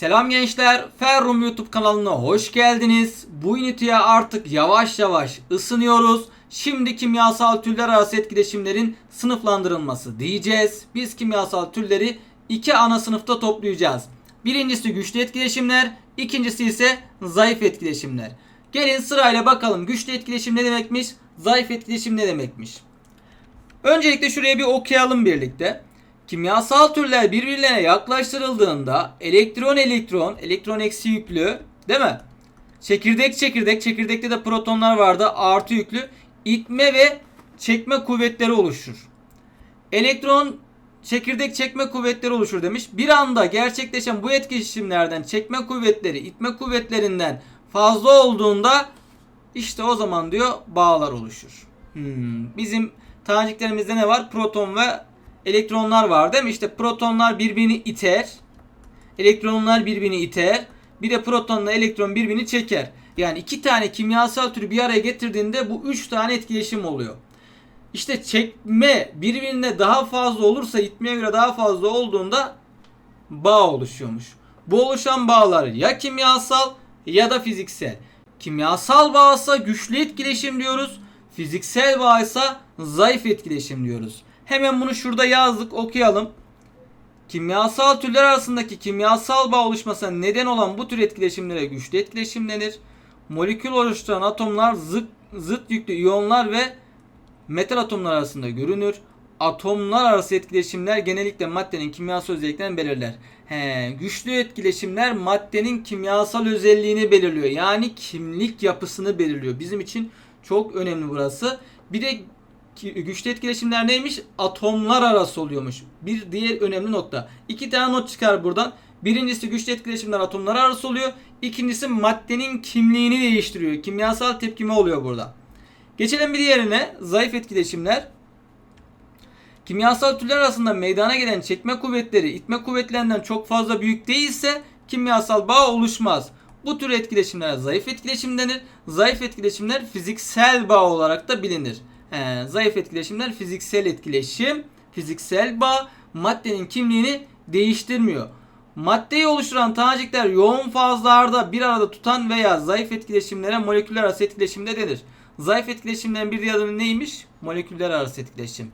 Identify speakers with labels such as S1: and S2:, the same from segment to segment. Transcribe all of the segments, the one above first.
S1: Selam gençler, Ferrum YouTube kanalına hoş geldiniz. Bu üniteye artık yavaş yavaş ısınıyoruz. Şimdi kimyasal türler arası etkileşimlerin sınıflandırılması diyeceğiz. Biz kimyasal türleri iki ana sınıfta toplayacağız. Birincisi güçlü etkileşimler, ikincisi ise zayıf etkileşimler. Gelin sırayla bakalım güçlü etkileşim ne demekmiş, zayıf etkileşim ne demekmiş. Öncelikle şuraya bir okuyalım birlikte. Kimyasal türler birbirlerine yaklaştırıldığında elektron elektron, elektron eksi yüklü değil mi? Çekirdek çekirdek, çekirdekte de protonlar vardı artı yüklü itme ve çekme kuvvetleri oluşur. Elektron çekirdek çekme kuvvetleri oluşur demiş. Bir anda gerçekleşen bu etkileşimlerden çekme kuvvetleri itme kuvvetlerinden fazla olduğunda işte o zaman diyor bağlar oluşur. Hmm, Bizim taneciklerimizde ne var? Proton ve elektronlar var değil mi? İşte protonlar birbirini iter. Elektronlar birbirini iter. Bir de protonla elektron birbirini çeker. Yani iki tane kimyasal türü bir araya getirdiğinde bu üç tane etkileşim oluyor. İşte çekme birbirine daha fazla olursa itmeye göre daha fazla olduğunda bağ oluşuyormuş. Bu oluşan bağlar ya kimyasal ya da fiziksel. Kimyasal bağsa güçlü etkileşim diyoruz. Fiziksel bağ ise zayıf etkileşim diyoruz. Hemen bunu şurada yazdık okuyalım. Kimyasal türler arasındaki kimyasal bağ oluşmasına neden olan bu tür etkileşimlere güçlü etkileşim denir. Molekül oluşturan atomlar zıt, zıt yüklü iyonlar ve metal atomlar arasında görünür. Atomlar arası etkileşimler genellikle maddenin kimyasal özelliklerini belirler. He, güçlü etkileşimler maddenin kimyasal özelliğini belirliyor. Yani kimlik yapısını belirliyor. Bizim için çok önemli burası. Bir de ki- güçlü etkileşimler neymiş? Atomlar arası oluyormuş. Bir diğer önemli nokta. İki tane not çıkar buradan. Birincisi güçlü etkileşimler atomlar arası oluyor. İkincisi maddenin kimliğini değiştiriyor. Kimyasal tepkime oluyor burada. Geçelim bir diğerine. Zayıf etkileşimler. Kimyasal türler arasında meydana gelen çekme kuvvetleri itme kuvvetlerinden çok fazla büyük değilse kimyasal bağ oluşmaz. Bu tür etkileşimler zayıf etkileşim denir. Zayıf etkileşimler fiziksel bağ olarak da bilinir. He, zayıf etkileşimler fiziksel etkileşim, fiziksel bağ maddenin kimliğini değiştirmiyor. Maddeyi oluşturan tanecikler yoğun fazlarda bir arada tutan veya zayıf etkileşimlere moleküller arası etkileşimde denir. Zayıf etkileşimlerin bir diğer adı neymiş? Moleküller arası etkileşim.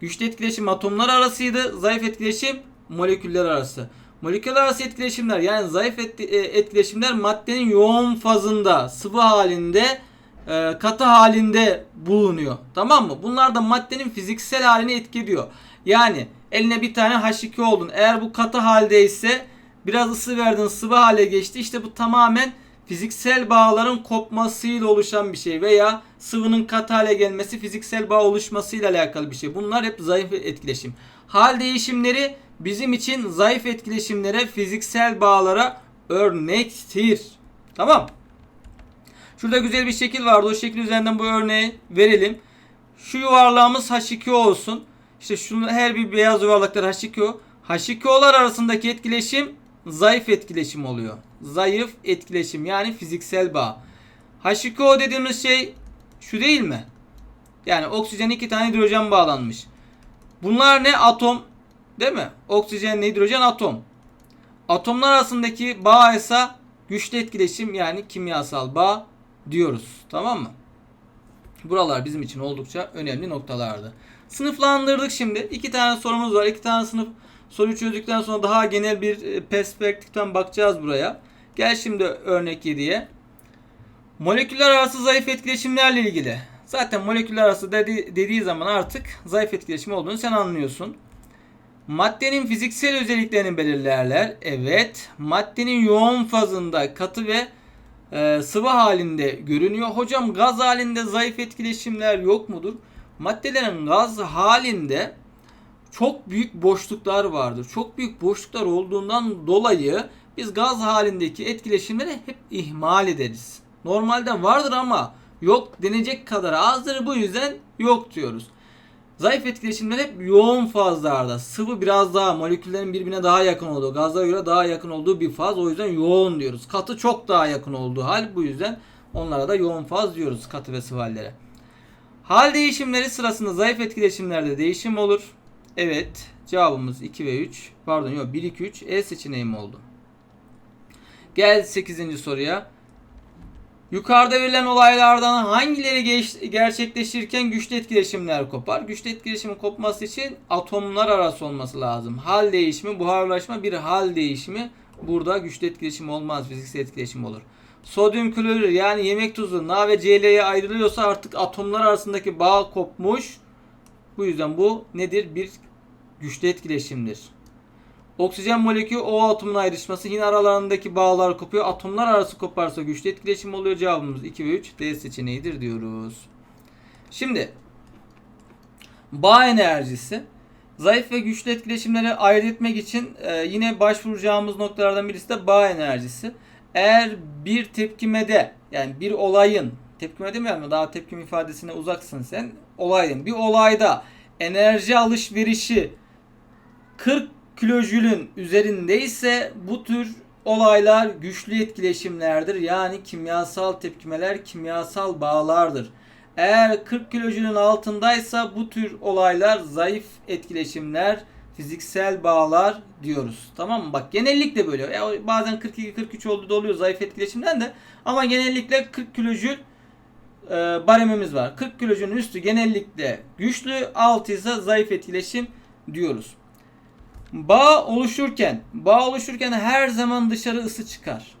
S1: Güçlü etkileşim atomlar arasıydı. Zayıf etkileşim moleküller arası. Moleküller arası etkileşimler yani zayıf e, etkileşimler maddenin yoğun fazında, sıvı halinde, e, katı halinde bulunuyor. Tamam mı? Bunlar da maddenin fiziksel halini etki ediyor. Yani eline bir tane H2 oldun. Eğer bu katı haldeyse biraz ısı verdin sıvı hale geçti. İşte bu tamamen fiziksel bağların kopmasıyla oluşan bir şey veya sıvının katı hale gelmesi fiziksel bağ oluşmasıyla alakalı bir şey. Bunlar hep zayıf etkileşim. Hal değişimleri bizim için zayıf etkileşimlere, fiziksel bağlara örnektir. Tamam. Şurada güzel bir şekil vardı. O şekil üzerinden bu örneği verelim. Şu yuvarlağımız H2O olsun. İşte şunu her bir beyaz yuvarlaklar H2O. H2O'lar arasındaki etkileşim zayıf etkileşim oluyor. Zayıf etkileşim yani fiziksel bağ. H2O dediğimiz şey şu değil mi? Yani oksijen iki tane hidrojen bağlanmış. Bunlar ne? Atom. Değil mi? Oksijen, hidrojen, atom. Atomlar arasındaki bağ ise güçlü etkileşim yani kimyasal bağ diyoruz. Tamam mı? Buralar bizim için oldukça önemli noktalardı. Sınıflandırdık şimdi. İki tane sorumuz var. İki tane sınıf soru çözdükten sonra daha genel bir e, perspektiften bakacağız buraya. Gel şimdi örnek 7'ye. Moleküller arası zayıf etkileşimlerle ilgili. Zaten moleküller arası dedi, dediği zaman artık zayıf etkileşim olduğunu sen anlıyorsun. Maddenin fiziksel özelliklerini belirlerler. Evet. Maddenin yoğun fazında katı ve e, sıvı halinde görünüyor. Hocam gaz halinde zayıf etkileşimler yok mudur? Maddelerin gaz halinde çok büyük boşluklar vardır. Çok büyük boşluklar olduğundan dolayı biz gaz halindeki etkileşimleri hep ihmal ederiz. Normalde vardır ama yok denecek kadar azdır. Bu yüzden yok diyoruz. Zayıf etkileşimler hep yoğun fazlarda. Sıvı biraz daha moleküllerin birbirine daha yakın olduğu, gazlara göre daha yakın olduğu bir faz. O yüzden yoğun diyoruz. Katı çok daha yakın olduğu hal. Bu yüzden onlara da yoğun faz diyoruz katı ve sıvı hallere. Hal değişimleri sırasında zayıf etkileşimlerde değişim olur. Evet. Cevabımız 2 ve 3. Pardon yok 1 2 3 E seçeneğim oldu. Gel 8. soruya. Yukarıda verilen olaylardan hangileri gerçekleşirken güçlü etkileşimler kopar? Güçlü etkileşimin kopması için atomlar arası olması lazım. Hal değişimi, buharlaşma bir hal değişimi. Burada güçlü etkileşim olmaz, fiziksel etkileşim olur. Sodyum klorür yani yemek tuzu Na ve Cl'ye ayrılıyorsa artık atomlar arasındaki bağ kopmuş. Bu yüzden bu nedir? Bir güçlü etkileşimdir. Oksijen molekülü O atomunun ayrışması yine aralarındaki bağlar kopuyor. Atomlar arası koparsa güçlü etkileşim oluyor. Cevabımız 2 ve 3 D seçeneğidir diyoruz. Şimdi bağ enerjisi zayıf ve güçlü etkileşimleri ayırt etmek için e, yine başvuracağımız noktalardan birisi de bağ enerjisi. Eğer bir tepkimede yani bir olayın tepkime demeyelim mi? Daha tepkim ifadesine uzaksın sen. Olayın bir olayda enerji alışverişi 40 kilojülün üzerindeyse bu tür olaylar güçlü etkileşimlerdir. Yani kimyasal tepkimeler kimyasal bağlardır. Eğer 40 kilojülün altındaysa bu tür olaylar zayıf etkileşimler, fiziksel bağlar diyoruz. Tamam mı? Bak genellikle böyle. Ya bazen 42-43 olduğu da oluyor zayıf etkileşimden de. Ama genellikle 40 kilojül e, baremimiz var. 40 kilojülün üstü genellikle güçlü, altı ise zayıf etkileşim diyoruz. Bağ oluşurken, bağ oluşurken her zaman dışarı ısı çıkar.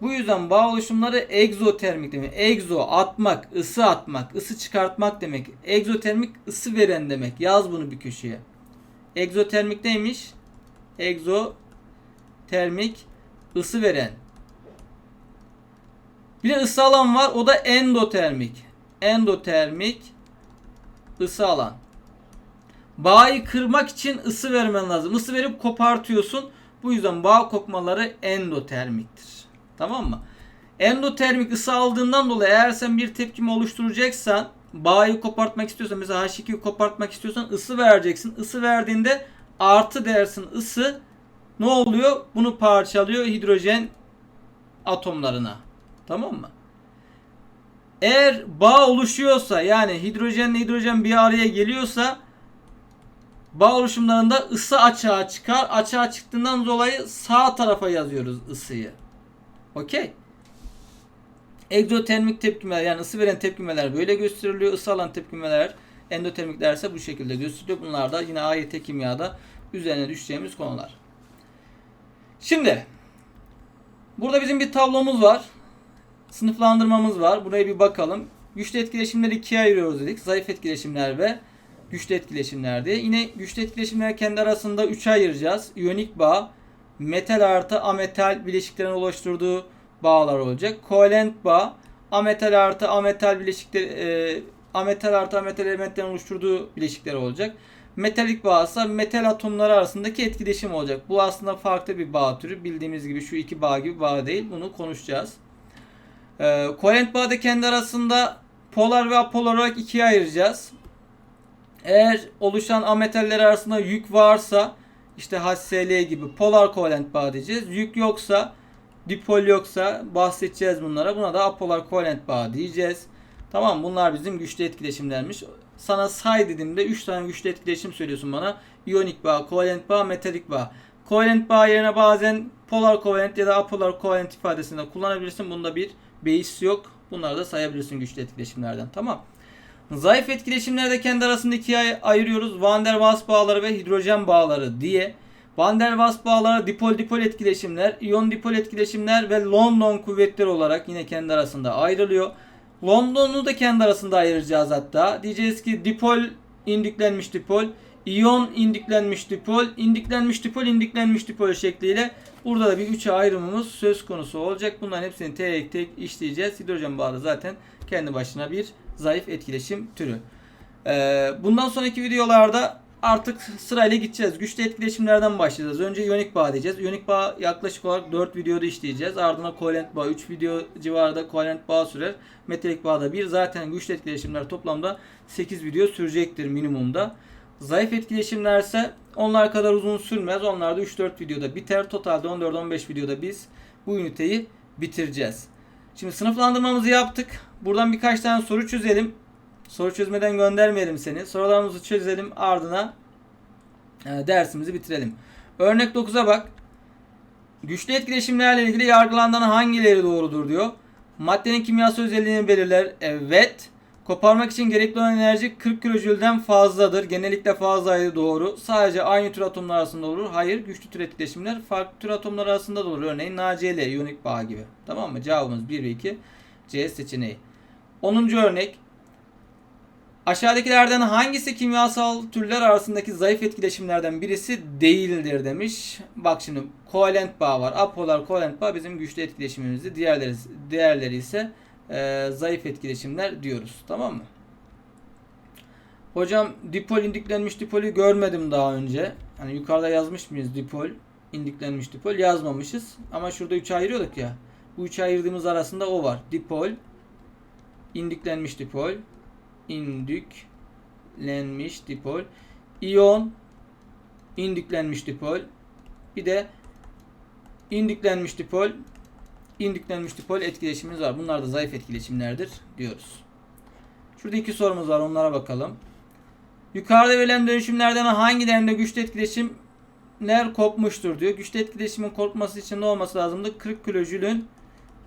S1: Bu yüzden bağ oluşumları egzotermik demek. Egzo atmak, ısı atmak, ısı çıkartmak demek. Egzotermik ısı veren demek. Yaz bunu bir köşeye. Egzotermik neymiş? Egzotermik ısı veren. Bir de ısı alan var. O da endotermik. Endotermik ısı alan. Bağı kırmak için ısı vermen lazım. Isı verip kopartıyorsun. Bu yüzden bağ kopmaları endotermiktir. Tamam mı? Endotermik ısı aldığından dolayı eğer sen bir tepkime oluşturacaksan bağı kopartmak istiyorsan mesela H2'yi kopartmak istiyorsan ısı vereceksin. Isı verdiğinde artı dersin ısı ne oluyor? Bunu parçalıyor hidrojen atomlarına. Tamam mı? Eğer bağ oluşuyorsa yani hidrojenle hidrojen bir araya geliyorsa bağ oluşumlarında ısı açığa çıkar. Açığa çıktığından dolayı sağ tarafa yazıyoruz ısıyı. Okey. Egzotermik tepkimeler yani ısı veren tepkimeler böyle gösteriliyor. Isı alan tepkimeler endotermikler ise bu şekilde gösteriliyor. Bunlar da yine AYT kimyada üzerine düşeceğimiz konular. Şimdi burada bizim bir tablomuz var. Sınıflandırmamız var. Buraya bir bakalım. Güçlü etkileşimleri ikiye ayırıyoruz dedik. Zayıf etkileşimler ve güçlü etkileşimler diye. Yine güçlü etkileşimler kendi arasında 3'e ayıracağız. İyonik bağ, metal artı ametal bileşiklerin oluşturduğu bağlar olacak. Kovalent bağ, ametal artı ametal bileşikler e, ametal artı ametal elementlerin oluşturduğu bileşikler olacak. Metalik bağ ise metal atomları arasındaki etkileşim olacak. Bu aslında farklı bir bağ türü. Bildiğimiz gibi şu iki bağ gibi bağ değil. Bunu konuşacağız. E, kovalent bağ da kendi arasında polar ve apolar olarak ikiye ayıracağız. Eğer oluşan ametaller arasında yük varsa işte HCl gibi polar kovalent bağ diyeceğiz. Yük yoksa dipol yoksa bahsedeceğiz bunlara. Buna da apolar kovalent bağ diyeceğiz. Tamam bunlar bizim güçlü etkileşimlermiş. Sana say dediğimde 3 tane güçlü etkileşim söylüyorsun bana. İyonik bağ, kovalent bağ, metalik bağ. Kovalent bağ yerine bazen polar kovalent ya da apolar kovalent ifadesinde kullanabilirsin. Bunda bir beis yok. Bunları da sayabilirsin güçlü etkileşimlerden. Tamam. Zayıf etkileşimlerde kendi arasında ikiye ayırıyoruz. Van der Waals bağları ve hidrojen bağları diye. Van der Waals bağları dipol dipol etkileşimler, iyon dipol etkileşimler ve London kuvvetleri olarak yine kendi arasında ayrılıyor. London'u da kendi arasında ayıracağız hatta. Diyeceğiz ki dipol indüklenmiş dipol, iyon indüklenmiş dipol, indüklenmiş dipol, indüklenmiş dipol şekliyle burada da bir üçe ayrımımız söz konusu olacak. Bunların hepsini tek tek işleyeceğiz. Hidrojen da zaten kendi başına bir zayıf etkileşim türü. Ee, bundan sonraki videolarda artık sırayla gideceğiz. Güçlü etkileşimlerden başlayacağız. Önce iyonik bağ diyeceğiz. İyonik bağ yaklaşık olarak 4 videoda işleyeceğiz. Ardından kovalent bağ 3 video civarında kovalent bağ sürer. Metalik bağda 1. Zaten güçlü etkileşimler toplamda 8 video sürecektir minimumda. Zayıf etkileşimler ise onlar kadar uzun sürmez. Onlar da 3-4 videoda biter. Totalde 14-15 videoda biz bu üniteyi bitireceğiz. Şimdi sınıflandırmamızı yaptık. Buradan birkaç tane soru çözelim. Soru çözmeden göndermeyelim seni. Sorularımızı çözelim ardına e, dersimizi bitirelim. Örnek 9'a bak. Güçlü etkileşimlerle ilgili yargılanan hangileri doğrudur diyor. Maddenin kimyasal özelliğini belirler. Evet. Koparmak için gerekli olan enerji 40 kilojülden fazladır. Genellikle fazlaydı doğru. Sadece aynı tür atomlar arasında olur. Hayır. Güçlü tür etkileşimler farklı tür atomlar arasında da olur. Örneğin NaCl, iyonik bağ gibi. Tamam mı? Cevabımız 1 ve 2. C seçeneği. 10. örnek. Aşağıdakilerden hangisi kimyasal türler arasındaki zayıf etkileşimlerden birisi değildir demiş. Bak şimdi kovalent bağ var. Apolar kovalent bağ bizim güçlü etkileşimimizdi. Diğerleri, diğerleri ise e, zayıf etkileşimler diyoruz. Tamam mı? Hocam dipol indüklenmiş dipolü görmedim daha önce. Hani yukarıda yazmış mıyız dipol indüklenmiş dipol yazmamışız. Ama şurada 3 ayırıyorduk ya. Bu 3 ayırdığımız arasında o var. Dipol indüklenmiş dipol indüklenmiş dipol iyon indüklenmiş dipol bir de indüklenmiş dipol indüklenmiş dipol etkileşimimiz var. Bunlar da zayıf etkileşimlerdir diyoruz. Şurada iki sorumuz var. Onlara bakalım. Yukarıda verilen dönüşümlerden hangilerinde güçlü etkileşimler kopmuştur diyor. Güçlü etkileşimin kopması için ne olması lazımdı? 40 kilojülün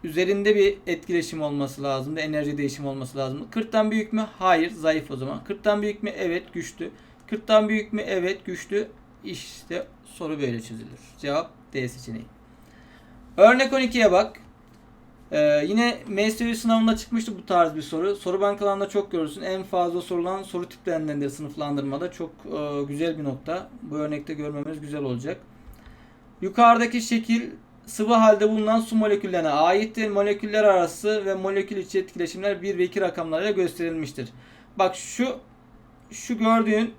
S1: üzerinde bir etkileşim olması lazımdı. Enerji değişimi olması lazımdı. 40'tan büyük mü? Hayır. Zayıf o zaman. 40'tan büyük mü? Evet. Güçlü. 40'tan büyük mü? Evet. Güçlü. İşte soru böyle çözülür. Cevap D seçeneği. Örnek 12'ye bak. Ee, yine MSU sınavında çıkmıştı bu tarz bir soru. Soru bankalarında çok görürsün. En fazla sorulan soru tiplerindendir sınıflandırmada. Çok e, güzel bir nokta. Bu örnekte görmemiz güzel olacak. Yukarıdaki şekil sıvı halde bulunan su moleküllerine aittir. Moleküller arası ve molekül içi etkileşimler 1 ve 2 rakamlarıyla gösterilmiştir. Bak şu şu gördüğün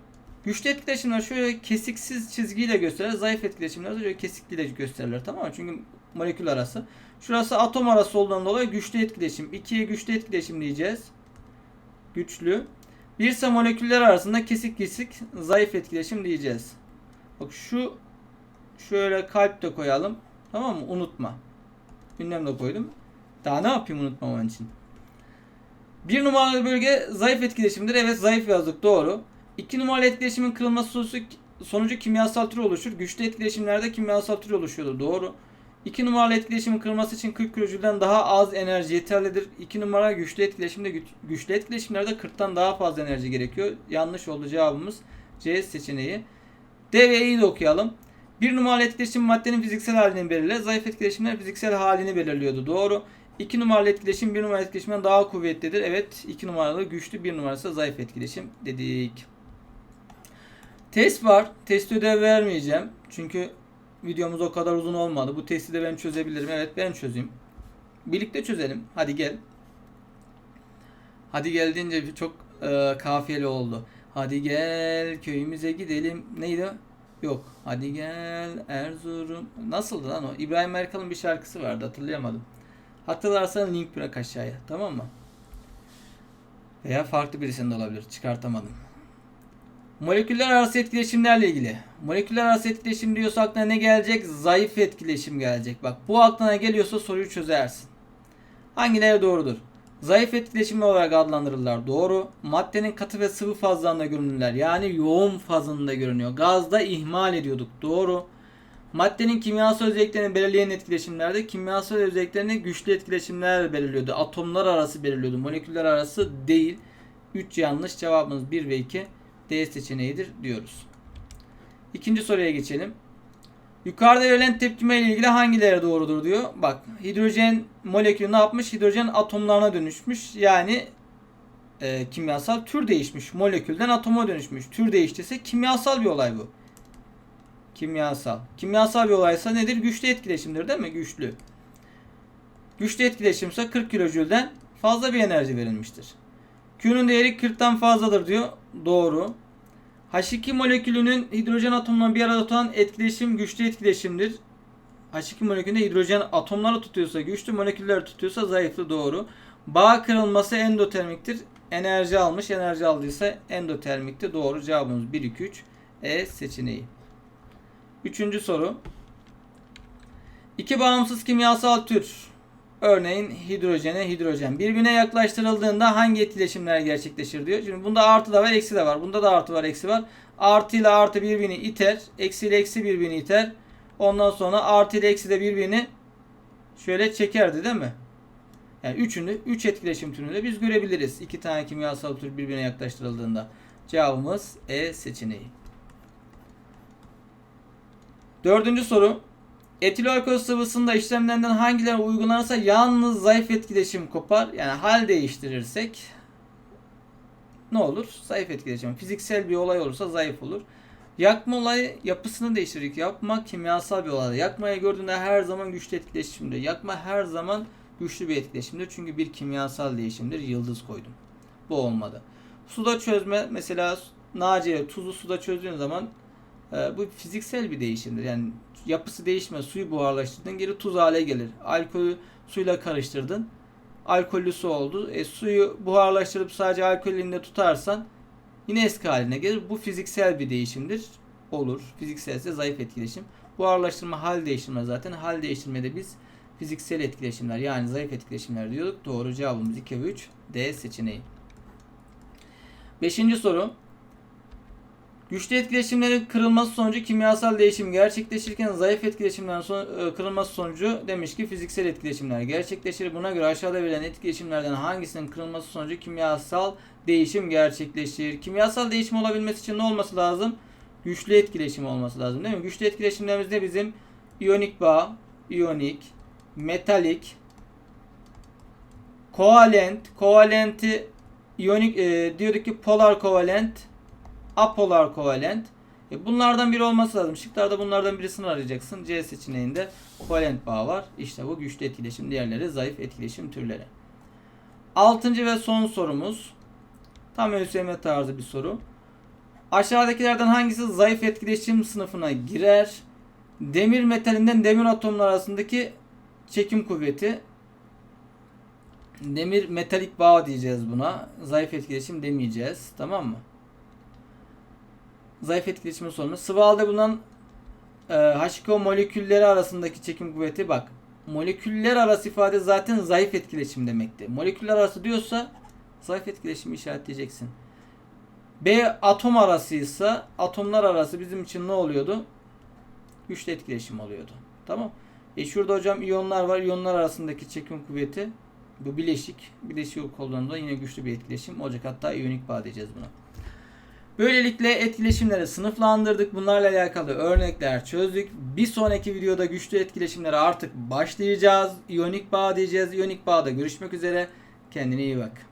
S1: güçlü etkileşimler şöyle kesiksiz çizgiyle gösterilir. Zayıf etkileşimler de şöyle kesikliyle gösterilir. Tamam mı? Çünkü molekül arası. Şurası atom arası olduğundan dolayı güçlü etkileşim. 2'ye güçlü etkileşim diyeceğiz. Güçlü. 1 ise moleküller arasında kesik kesik zayıf etkileşim diyeceğiz. Bak şu şöyle kalp de koyalım. Tamam mı? Unutma. Ünlem de koydum. Daha ne yapayım unutmaman için? Bir numaralı bölge zayıf etkileşimdir. Evet zayıf yazdık doğru. İki numaralı etkileşimin kırılması sonucu, sonucu kimyasal tür oluşur. Güçlü etkileşimlerde kimyasal tür oluşuyordur. Doğru. 2 numaralı etkileşimin kırılması için 40 kilojülden daha az enerji yeterlidir. 2 numara güçlü etkileşimde güç, güçlü etkileşimlerde 40'tan daha fazla enerji gerekiyor. Yanlış oldu cevabımız C seçeneği. D ve E'yi de okuyalım. 1 numaralı etkileşim maddenin fiziksel halini belirler. Zayıf etkileşimler fiziksel halini belirliyordu. Doğru. 2 numaralı etkileşim 1 numaralı etkileşimden daha kuvvetlidir. Evet 2 numaralı güçlü 1 numarası zayıf etkileşim dedik. Test var. Test ödev vermeyeceğim. Çünkü videomuz o kadar uzun olmadı. Bu testi de ben çözebilirim. Evet ben çözeyim. Birlikte çözelim. Hadi gel. Hadi gel deyince çok e, kafiyeli oldu. Hadi gel köyümüze gidelim. Neydi? Yok. Hadi gel Erzurum. Nasıldı lan o? İbrahim Erkal'ın bir şarkısı vardı. Hatırlayamadım. Hatırlarsan link bırak aşağıya. Tamam mı? Veya farklı birisinde de olabilir. Çıkartamadım. Moleküller arası etkileşimlerle ilgili. Moleküller arası etkileşim diyorsa aklına ne gelecek? Zayıf etkileşim gelecek. Bak bu aklına geliyorsa soruyu çözersin. Hangileri doğrudur? Zayıf etkileşimli olarak adlandırırlar. Doğru. Maddenin katı ve sıvı fazlarında görünürler. Yani yoğun fazında görünüyor. Gazda ihmal ediyorduk. Doğru. Maddenin kimyasal özelliklerini belirleyen etkileşimlerde kimyasal özelliklerini güçlü etkileşimler belirliyordu. Atomlar arası belirliyordu. Moleküller arası değil. 3 yanlış. Cevabımız 1 ve 2. D seçeneğidir diyoruz. İkinci soruya geçelim. Yukarıda verilen tepkime ile ilgili hangileri doğrudur diyor. Bak hidrojen molekülü ne yapmış? Hidrojen atomlarına dönüşmüş. Yani e, kimyasal tür değişmiş. Molekülden atoma dönüşmüş. Tür değiştiyse kimyasal bir olay bu. Kimyasal. Kimyasal bir olaysa nedir? Güçlü etkileşimdir değil mi? Güçlü. Güçlü etkileşimse 40 kilojülden fazla bir enerji verilmiştir. Q'nun değeri 40'tan fazladır diyor. Doğru. H2 molekülünün hidrojen atomla bir arada tutan etkileşim güçlü etkileşimdir. H2 molekülünde hidrojen atomları tutuyorsa güçlü moleküller tutuyorsa zayıflı doğru. Bağ kırılması endotermiktir. Enerji almış enerji aldıysa endotermikti. Doğru cevabımız 1 2 3 E seçeneği. Üçüncü soru. İki bağımsız kimyasal tür Örneğin hidrojene hidrojen birbirine yaklaştırıldığında hangi etkileşimler gerçekleşir diyor. Şimdi bunda artı da var, eksi de var. Bunda da artı var, eksi var. Artı ile artı birbirini iter, eksi ile eksi birbirini iter. Ondan sonra artı ile eksi de birbirini şöyle çekerdi değil mi? Yani üçünü, üç etkileşim türünü biz görebiliriz. İki tane kimyasal tür birbirine yaklaştırıldığında. Cevabımız E seçeneği. Dördüncü soru. Etil alkol sıvısında işlemlerden hangileri uygulanırsa yalnız zayıf etkileşim kopar. Yani hal değiştirirsek ne olur? Zayıf etkileşim. Fiziksel bir olay olursa zayıf olur. Yakma olayı yapısını değiştirir. Yapma kimyasal bir olay. Yakmayı gördüğünde her zaman güçlü etkileşimdir. Yakma her zaman güçlü bir etkileşimdir. Çünkü bir kimyasal değişimdir. Yıldız koydum. Bu olmadı. Suda çözme mesela Naciye tuzu suda çözdüğün zaman bu fiziksel bir değişimdir. Yani yapısı değişmez. Suyu buharlaştırdın geri tuz hale gelir. Alkolü suyla karıştırdın. Alkollü su oldu. E, suyu buharlaştırıp sadece alkol elinde tutarsan yine eski haline gelir. Bu fiziksel bir değişimdir. Olur. Fizikselse zayıf etkileşim. Buharlaştırma hal değiştirme zaten. Hal değiştirmede biz fiziksel etkileşimler yani zayıf etkileşimler diyorduk. Doğru cevabımız 2 ve 3 D seçeneği. Beşinci soru. Güçlü etkileşimlerin kırılması sonucu kimyasal değişim gerçekleşirken zayıf etkileşimlerin son, e, kırılması sonucu demiş ki fiziksel etkileşimler gerçekleşir. Buna göre aşağıda verilen etkileşimlerden hangisinin kırılması sonucu kimyasal değişim gerçekleşir? Kimyasal değişim olabilmesi için ne olması lazım? Güçlü etkileşim olması lazım değil mi? Güçlü etkileşimlerimiz ne bizim? İyonik bağ, iyonik, metalik, kovalent, kovalenti iyonik e, diyorduk ki polar kovalent, apolar kovalent. E, bunlardan biri olması lazım. Şıklarda bunlardan birisini arayacaksın. C seçeneğinde kovalent bağ var. İşte bu güçlü etkileşim. Diğerleri zayıf etkileşim türleri. Altıncı ve son sorumuz. Tam ÖSYM tarzı bir soru. Aşağıdakilerden hangisi zayıf etkileşim sınıfına girer? Demir metalinden demir atomlar arasındaki çekim kuvveti. Demir metalik bağ diyeceğiz buna. Zayıf etkileşim demeyeceğiz. Tamam mı? Zayıf etkileşimin sorunu. Sıvı halde bulunan e, H2O molekülleri arasındaki çekim kuvveti bak. Moleküller arası ifade zaten zayıf etkileşim demekti. Moleküller arası diyorsa zayıf etkileşimi işaretleyeceksin. B atom arasıysa atomlar arası bizim için ne oluyordu? Güçlü etkileşim oluyordu. Tamam. E şurada hocam iyonlar var. İyonlar arasındaki çekim kuvveti bu bileşik. Bileşik olduğunda yine güçlü bir etkileşim olacak. Hatta iyonik bağ diyeceğiz buna. Böylelikle etkileşimleri sınıflandırdık. Bunlarla alakalı örnekler çözdük. Bir sonraki videoda güçlü etkileşimlere artık başlayacağız. İyonik bağ diyeceğiz. İyonik bağda görüşmek üzere. Kendine iyi bak.